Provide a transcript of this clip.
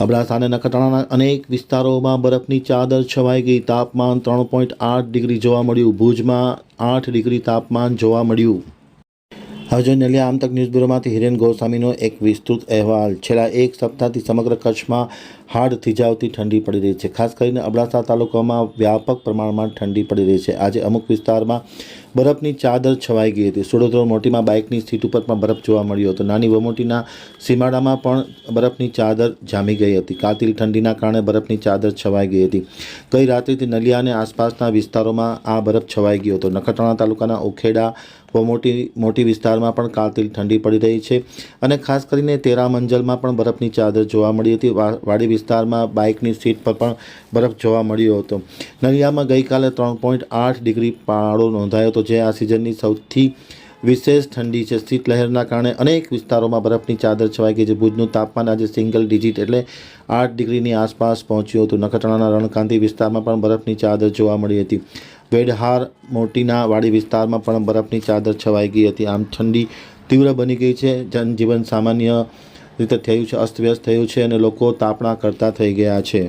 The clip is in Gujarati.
અબડાસા અને નખત્રાણાના અનેક વિસ્તારોમાં બરફની ચાદર છવાઈ ગઈ. તાપમાન ત્રણ પોઈન્ટ આઠ ડિગ્રી જોવા મળ્યું. ભુજમાં આઠ ડિગ્રી તાપમાન જોવા મળ્યું. હજુ જોઈએ નલિયા આમતક ન્યૂઝ બ્યુરોમાંથી હિરેન ગોસ્વામીનો એક વિસ્તૃત અહેવાલ. છેલ્લા એક સપ્તાહથી સમગ્ર કચ્છમાં હાડ થીજાવતી ઠંડી પડી રહી છે. ખાસ કરીને અબડાસા તાલુકામાં વ્યાપક પ્રમાણમાં ઠંડી પડી રહી છે. આજે અમુક વિસ્તારમાં બરફની ચાદર છવાઈ ગઈ હતી. સુડોદરો મોટીમાં બાઇકની સીટ ઉપર પણ બરફ જોવા મળ્યો હતો. નાની વમોટીના સીમાડામાં પણ બરફની ચાદર જામી ગઈ હતી. કાતિલ ઠંડીના કારણે બરફની ચાદર છવાઈ ગઈ હતી. ગઈ રાત્રિથી નલિયા અને આસપાસના વિસ્તારોમાં આ બરફ છવાઈ ગયો હતો. નખત્રાણા તાલુકાના ઓખેડા મોટી મોટી વિસ્તારમાં પણ કાતિલ ઠંડી પડી રહી છે અને ખાસ કરીને તેરા મંજલમાં પણ બરફની ચાદર જોવા મળી હતી. વાડી વિસ્તારમાં બાઇકની સીટ પર પણ બરફ જોવા મળ્યો હતો. નલિયામાં ગઈકાલે ત્રણ પોઈન્ટ આઠ ડિગ્રી પારો નોંધાયો હતો, જે આ સિઝનની સૌથી વિશેષ ઠંડી છે. શીતલહેરના કારણે અનેક વિસ્તારોમાં બરફની ચાદર છવાઈ ગઈ છે. ભુજનું તાપમાન આજે સિંગલ ડિજિટ એટલે આઠ ડિગ્રીની આસપાસ પહોંચ્યું હતું. નખત્રાણાના રણકાંતિ વિસ્તારમાં પણ બરફની ચાદર જોવા મળી હતી. વેડહાર મોટીના વાડી વિસ્તારમાં પણ બરફની ચાદર છવાઈ ગઈ હતી. આમ ઠંડી તીવ્ર બની ગઈ છે. જનજીવન સામાન્ય રીતે થયું છે, અસ્તવ્યસ્ત થયું છે અને લોકો તાપણા કરતા થઈ ગયા છે.